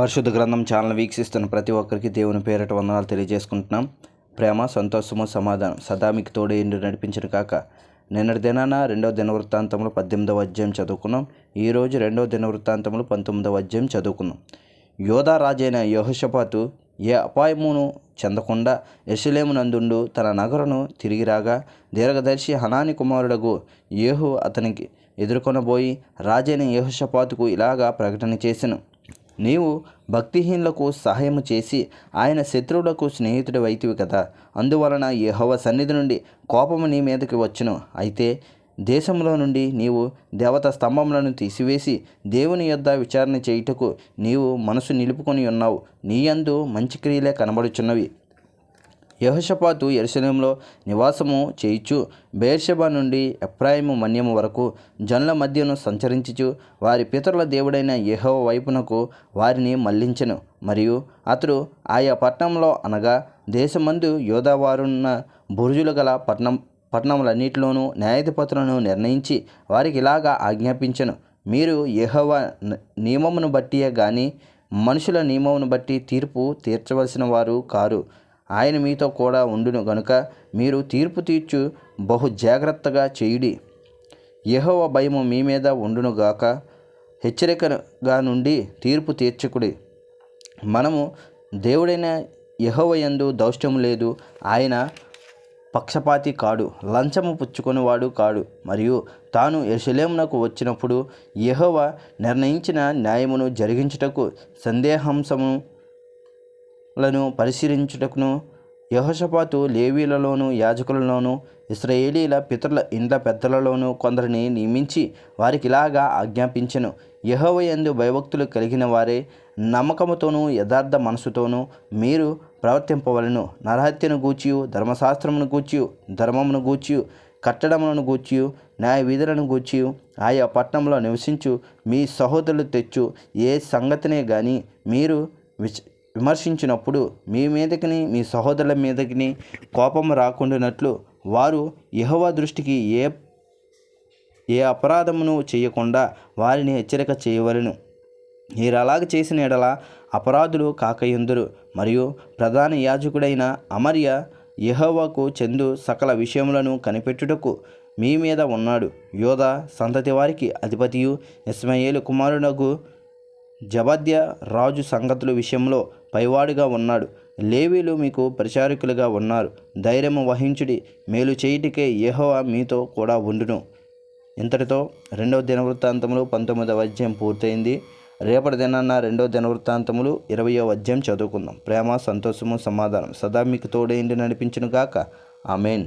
పరిశుద్ధ గ్రంథం ఛానల్ వీక్షిస్తున్న ప్రతి ఒక్కరికి దేవుని పేరట వందనాలు తెలియజేసుకుంటున్నాం. ప్రేమ సంతోషము సమాధానం సదా మీకు తోడే నడిపించిన కాక నిన్నటి దినాన రెండవ దిన వృత్తాంతంలో పద్దెనిమిదవ అధ్యాయం చదువుకున్నాం. ఈరోజు రెండవ దిన వృత్తాంతంలో పంతొమ్మిదవ అధ్యాయం చదువుకున్నాం. యోధా రాజైన యహోషపాతు ఏ అపాయమును చెందకుండా యెరూషలేమునందుండు తన నగరును తిరిగి రాగా దీర్ఘదర్శి హనాని కుమారుడగు ఏహు అతనికి ఎదుర్కొనబోయి రాజైన యెహోషపాతుకు ఇలాగా ప్రకటన చేసెను. నీవు భక్తిహీనులకు సహాయము చేసి ఆయన శత్రువులకు స్నేహితుడు వైతివి కదా. అందువలన యెహోవా సన్నిధి నుండి కోపము నీ మీదకి వచ్చును. అయితే దేశంలో నుండి నీవు దేవత స్తంభములను తీసివేసి దేవుని యొద్ద విచారణ చేయుటకు నీవు మనసు నిలుపుకొని ఉన్నావు. నీయందు మంచి క్రియలే కనబడుచున్నవి. యహోషపాతు ఎరుసలంలో నివాసము చేయుచు బేర్షబ నుండి ఎప్రాయిము మన్యము వరకు జనుల మధ్యను సంచరించుచు వారి పితరుల దేవుడైన యహో వైపునకు వారిని మళ్ళించెను. మరియు అతడు ఆయా పట్టణంలో అనగా దేశమందు యోధావారున్న బురుజులు గల పట్టణం పట్టణములన్నిటిలోనూ న్యాయాధిపతులను నిర్ణయించి వారికి ఇలాగా ఆజ్ఞాపించను. మీరు యహవ నియమమును బట్టియే గాని మనుషుల నియమమును బట్టి తీర్పు తీర్చవలసిన వారు కారు. ఆయన మీతో కూడా ఉండును గనుక మీరు తీర్పు తీర్చు బహు జాగ్రత్తగా చేయుడి. యహోవ భయము మీ మీద ఉండునుగాక హెచ్చరికగా నుండి తీర్పు తీర్చకుడి. మనము దేవుడైన యెహోవా యందు దౌష్ట్యం లేదు ఆయన పక్షపాతి కాడు లంచము పుచ్చుకునేవాడు కాడు మరియు తాను యెరూషలేమునకు వచ్చినప్పుడు యహోవ నిర్ణయించిన న్యాయమును జరిగించుటకు సందేహాంశము లను పరిశీలించుటకును యహోషపాతు లేవీలలోను యాజకులలోను ఇస్రాయేలీల పితరుల ఇండ్ల పెద్దలలోను కొందరిని నియమించి వారికి ఇలాగా ఆజ్ఞాపించెను యహోవయందు భయభక్తులు కలిగిన వారే నమ్మకముతోనూ యథార్థ మనసుతోనూ మీరు ప్రవర్తింపవలను. నరహత్యను గూచియు ధర్మశాస్త్రమును గూచియు ధర్మమును గూచియు కట్టడములను గూచియు న్యాయ విధులను గూచియు ఆయా పట్టణంలో నివసించు మీ సహోదరులు తెచ్చు ఏ సంగతినే కానీ మీరు విచ విమర్శించినప్పుడు మీ మీదకిని మీ సహోదరుల మీదకిని కోపం రాకుండానట్లు వారు యెహోవా దృష్టికి ఏ ఏ అపరాధమును చేయకుండా వారిని హెచ్చరిక చేయవలెను. మీరు అలాగ చేసిన ఎడల అపరాధులు కాకయుందురు. మరియు ప్రధాన యాజకుడైన అమర్య యహోవాకు చెందు సకల విషయములను కనిపెట్టుటకు మీ మీద ఉన్నాడు. యోధ సంతతి వారికి అధిపతియు ఇస్మాయేలు కుమారునకు జబద్య రాజు సంగతుల విషయంలో పైవాడుగా ఉన్నాడు. లేవీలు మీకు పరిచారకులుగా ఉన్నారు. ధైర్యము వహించుడి. మేలు చేయుటికే యెహోవా మీతో కూడా ఉండును. ఇంతటితో రెండవ దినవృత్తాంతములు పంతొమ్మిదవ అధ్యాయం పూర్తయింది. రేపటి దినాన్న రెండవ దినవృత్తాంతములు ఇరవయో అధ్యాయం చదువుకుందాం. ప్రేమ సంతోషము సమాధానం సదా మీకు తోడేండి నడిపించును గాక ఆమెన్.